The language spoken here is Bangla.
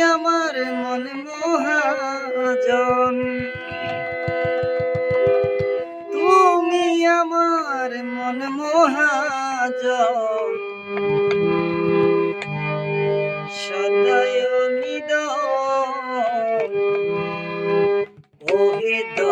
আমার মন মহাজন। তুমি আমার মন মহাজন। সদয় নিদ ও